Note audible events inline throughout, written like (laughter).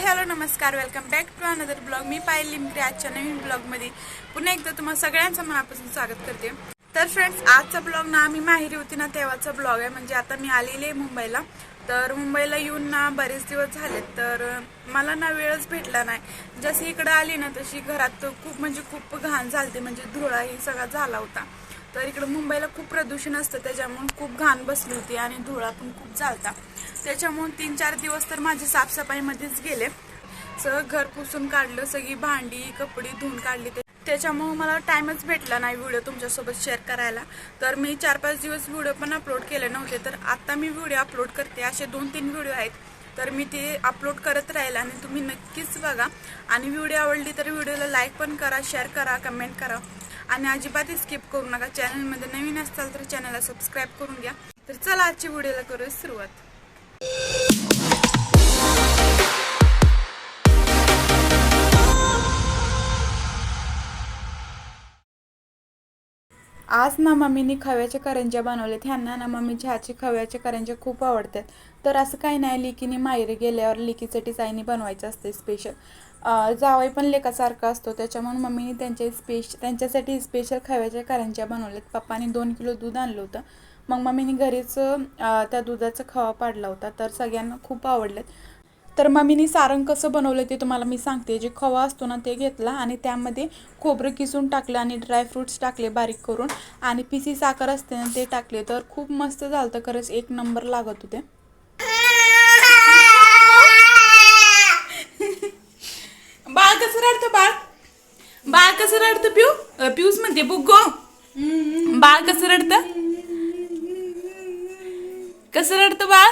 हाय hello नमस्कार welcome back to another blog मी पायल लिमकरे आजच्या नवीन ब्लॉगमध्ये पुन्हा एकदा तुम्हाला सगळ्यांचं मनापासून स्वागत करते. तर फ्रेंड्स आजचा ब्लॉग ना आम्ही माहेरी होती ना तेव्हाचा ब्लॉग आहे. म्हणजे आता मी आलेली आहे मुंबईला. तर मुंबईला येऊन ना बरेच दिवस झालेत. तर मला ना वेळच भेटला नाही. जशी इकडं आली ना तशी घरात खूप म्हणजे खूप घाण झालते. म्हणजे धुळा ही सगळा झाला होता. तर इकडे मुंबईला खूप प्रदूषण असतं त्याच्यामुळे खूप घाण बसली होती आणि धुळा पण खूप चालता त्याच्यामुळे तीन चार दिवस तर माझे साफसफाईमध्येच गेले. सगळं घर पुसून काढलं सगळी भांडी कपडे धुवून काढली. ते त्याच्यामुळे मला टाईमच भेटला नाही व्हिडिओ तुमच्यासोबत शेअर करायला. तर मी चार पाच दिवस व्हिडिओ पण अपलोड केले नव्हते तर आत्ता मी व्हिडिओ अपलोड करते. असे दोन तीन व्हिडिओ आहेत. तर मी ते अपलोड करत राहील आणि तुम्ही नक्कीच बघा. आणि व्हिडिओ आवडली तर व्हिडिओला लाईक पण करा शेअर करा कमेंट करा. आणि अजिबातही स्किप करू नका. चॅनलमध्ये नवीन असाल तर चॅनलला सबस्क्राईब करून घ्या. तर चला आजची व्हिडिओला करूया सुरुवात. आज ना मम्मीनी खव्याच्या करंज्या बनवल्यात ह्यांना ना मम्मी चहाचे खव्याच्या करंज्या खूप आवडतात. तर असं काही नाही लिकीने माहेर गेल्यावर लिकीसाठी आईने बनवायचं असते स्पेशल जावई पण लेकासारखा असतो त्याच्यामुळे मम्मीने त्यांच्या स्पेश त्यांच्यासाठी स्पेशल खव्याच्या करंज्या बनवल्यात. पप्पाने दोन किलो दूध आणलं होतं. मग मम्मीने घरीच त्या दुधाचा खवा पाडला होता. तर सगळ्यांना खूप आवडलेत. तर मम्मीनी सारंग कसं बनवलं ते तुम्हाला मी सांगते. जे खवा असतो ना ते घेतला आणि त्यामध्ये खोबरं किसून टाकलं आणि ड्रायफ्रुट्स टाकले बारीक करून आणि पिसी साखर असते ना ते टाकले. तर खूप मस्त झालं तर खरंच एक नंबर लागत होते. (laughs) बाळ कसं रडतं बाळ? बाळ कसं रडतं पिऊ? पिऊस म्हणते बुग्गो बाळ कसं रडतं? कसं रडतं बाळ?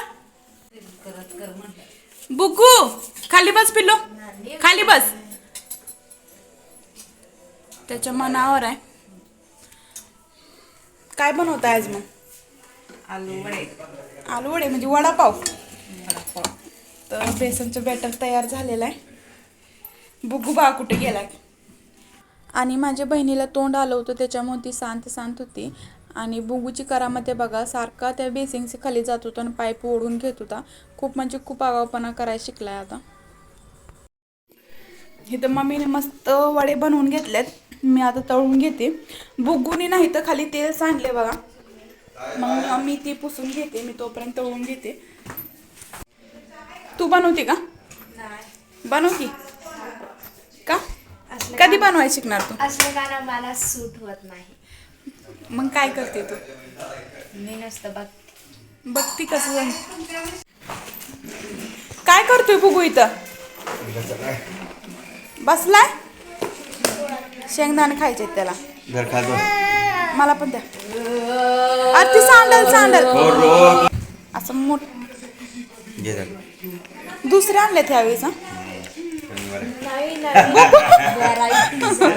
बुगू खाली बस पिल्लो. खाली बस. त्याच्या मनावर आहे. काय बनवताय आज मग? आलू वडे. आलू वडे म्हणजे वडापाव. तर बेसनचं बॅटर तयार झालेलं आहे. बुगू बा कुठे गेलाय? आणि माझ्या बहिणीला तोंड आलं होतं त्याच्यामुळे ती शांत शांत होती. आणि बुगूची करामध्ये बघा सारखा त्या बेसिंगचे खाली जात होता आणि पाईप ओढून घेत होता. खूप म्हणजे खूप आगावपणा करायला शिकलाय आता. इथं मम्मीने मस्त वडे बनवून घेतलेत. मी आता तळून घेते. बुगूनी नाही तर खाली तेल सांडले बघा. मग मी ती पुसून घेते. मी तोपर्यंत तळून घेते. तू बनवते का? बनवती का. कधी बनवायला शिकणार तू? असलं गाणं मला सूट होत नाही. मग काय करते तू? मी नसतं बघ. बघती कसं काय करतोय बुगू इथं? बसलाय? शेंगदाणे खायचे त्याला. खातो मला पण द्या. अरे ती सांडल. सांडल असं मोठ घे दुसरे आणले त्यावेळेस हं? नाही नाही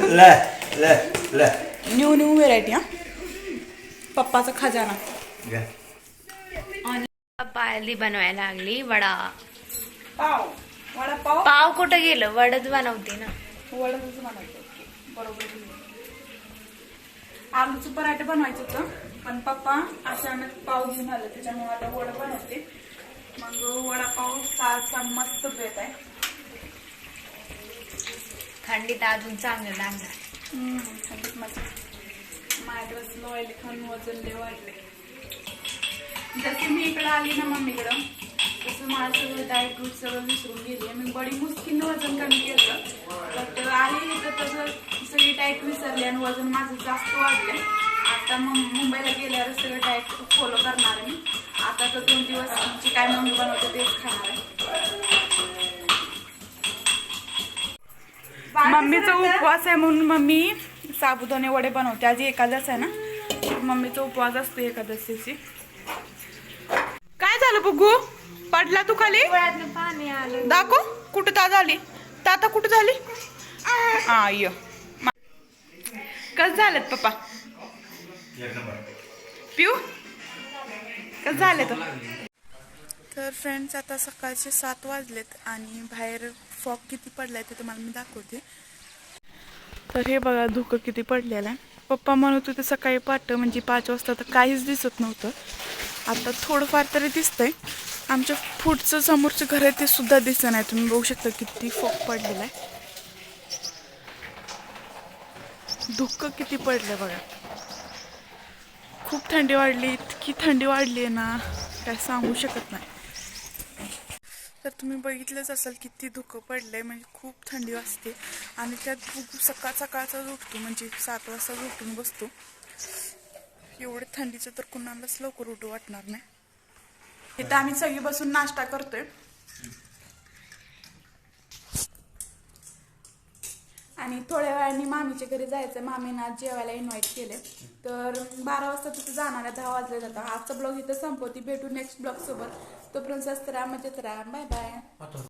ल ल ल. न्यू न्यू व्हेरायटी हा? पप्पाचा खजाना. घ्या. पायली बनवायला लागली वडा. पाव. वडापाव पाव? कुठं गेलं? वडच बनवते ना. वडाच बरोबर आलूचं पराठे बनवायचं होतं. पण पप्पा अचानक पाव घेऊन आले. त्याच्यामुळे आता वडा बनवते. मग वडापाव सारखा मस्त बेत आहे. थंडीत अजून चांगलं लागणार. थंडीत मजा माझ्याकडे स्लो आले खाऊन वजन लय वाढले जशी मी इकडे आली ना मम्मीकडं तसं माझं सगळं डाएट रूट सगळं विसरून गेली मी बडी मुश्किलनं वजन कमी केलं तर आली तर तसं सगळी डाएट विसरली आणि वजन माझं जास्त वाढले आता मग मुंबईला गेल्यावर सगळं डाएट फॉलो करणार आहे मी आता तर दोन दिवस आमची काय मम्मी बनवते तेच खाणार आहे मम्मीचा उपवास आहे म्हणून मम्मी साबुदाणे वडे बनवते. आज एकादश आहे ना? मम्मीचा उपवास असतो एकादशीची. काय झालं बघू? पडला तू खाली? डोळ्यातनं पाणी आलं. दाखव. कुठं ता झाली? ताता कुठं झाली? हा य कस झालेत पप्पा? पिऊ? कस झाले तर तर फ्रेंड्स आता सकाळचे सात वाजलेत आणि बाहेर फॉग किती पडलाय ते तुम्हाला मी दाखवते. तर हे बघा धुकं किती पडलेलं आहे. पप्पा म्हणत होते सकाळी पाठ म्हणजे पाच वाजता तर काहीच दिसत नव्हतं. आता थोडंफार तरी दिसतंय. आमच्या पुढचं समोरचं घर आहे ते सुद्धा दिसत नाही. तुम्ही बघू शकता किती फोक पडलेला आहे. धुकं किती पडलं बघा. खूप थंडी वाढली. इतकी थंडी वाढली आहे ना काय सांगू शकत नाही. तर तुम्ही बघितलंच असाल किती धुकं पडलंय म्हणजे खूप थंडी वाजते. आणि त्यात खूप सकाळ सकाळचा उठतो म्हणजे सात वाजता उठून बसतो. एवढं थंडीचं तर कुणालाच लवकर उठू वाटणार नाही. इथं आम्ही सगळी बसून नाश्ता करतोय. आणि थोड्या वेळाने मामीच्या घरी जायचं मामीनं आज जेवायला इन्व्हाइट केले तर बारा वाजता तिथं जाणार आहे दहा वाजले जातात. आजचा ब्लॉग इथं संपवती. भेटू नेक्स्ट ब्लॉग सोबत Добро за старама, тетра. Бай-бай.